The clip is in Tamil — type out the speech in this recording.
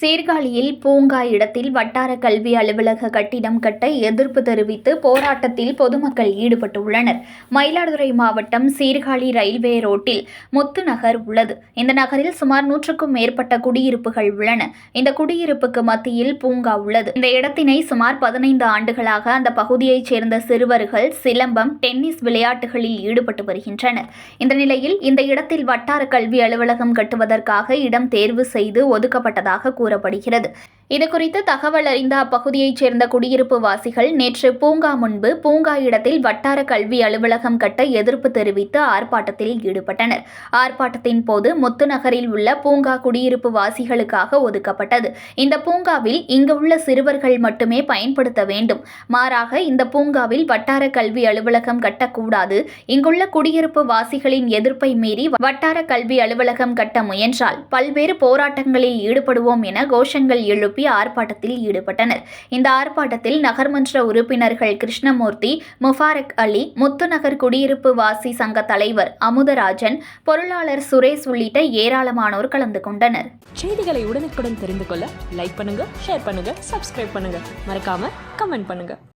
சீர்காழியில் பூங்கா இடத்தில் வட்டார கல்வி அலுவலக கட்டிடம் கட்ட எதிர்ப்பு தெரிவித்து போராட்டத்தில் பொதுமக்கள் ஈடுபட்டுள்ளனர். மயிலாடுதுறை மாவட்டம் சீர்காழி ரயில்வே ரோட்டில் முத்து நகர் உள்ளது. இந்த நகரில் சுமார் நூற்றுக்கும் மேற்பட்ட குடியிருப்புகள் உள்ளன. இந்த குடியிருப்புக்கு மத்தியில் பூங்கா உள்ளது. இந்த இடத்தினை சுமார் பதினைந்து ஆண்டுகளாக அந்த பகுதியைச் சேர்ந்த சிறுவர்கள் சிலம்பம் டென்னிஸ் விளையாட்டுகளில் ஈடுபட்டு வருகின்றனர். இந்த நிலையில் இந்த இடத்தில் வட்டார கல்வி அலுவலகம் கட்டுவதற்காக இடம் தேர்வு செய்து ஒதுக்கப்பட்டதாக கூறப்படுகிறது. இதுகுறித்து தகவல் அறிந்த அப்பகுதியைச் சேர்ந்த குடியிருப்பு வாசிகள் நேற்று பூங்கா முன்பு பூங்கா இடத்தில் வட்டார கல்வி அலுவலகம் கட்ட எதிர்ப்பு தெரிவித்து ஆர்ப்பாட்டத்தில் ஈடுபட்டனர். ஆர்ப்பாட்டத்தின் போது முத்துநகரில் உள்ள பூங்கா குடியிருப்பு வாசிகளுக்காக ஒதுக்கப்பட்டது. இந்த பூங்காவில் இங்கு உள்ள சிறுவர்கள் மட்டுமே பயன்படுத்த வேண்டும். மாறாக இந்த பூங்காவில் வட்டார கல்வி அலுவலகம் கட்டக்கூடாது. இங்குள்ள குடியிருப்பு வாசிகளின் எதிர்ப்பை மீறி வட்டார கல்வி அலுவலகம் கட்ட முயன்றால் பல்வேறு போராட்டங்களில் ஈடுபடுவோம் என கோஷங்கள் எழுப்பி ஆர்ப்பாட்டத்தில் ஈடுபட்டனர். இந்த ஆர்ப்பாட்டத்தில் நகர்மன்ற உறுப்பினர்கள் கிருஷ்ணமூர்த்தி முஃபாரக் அலி முத்துநகர் குடியிருப்பு வாசி சங்க தலைவர் அமுதராஜன் பொருளாளர் சுரேஷ் உள்ளிட்ட ஏராளமானோர் கலந்து கொண்டனர். செய்திகளை உடனுக்குடன் தெரிந்து கொள்ள லைக் பண்ணுங்க ஷேர் பண்ணுங்க சப்ஸ்கிரைப் பண்ணுங்க. மறக்காம கமெண்ட் பண்ணுங்க.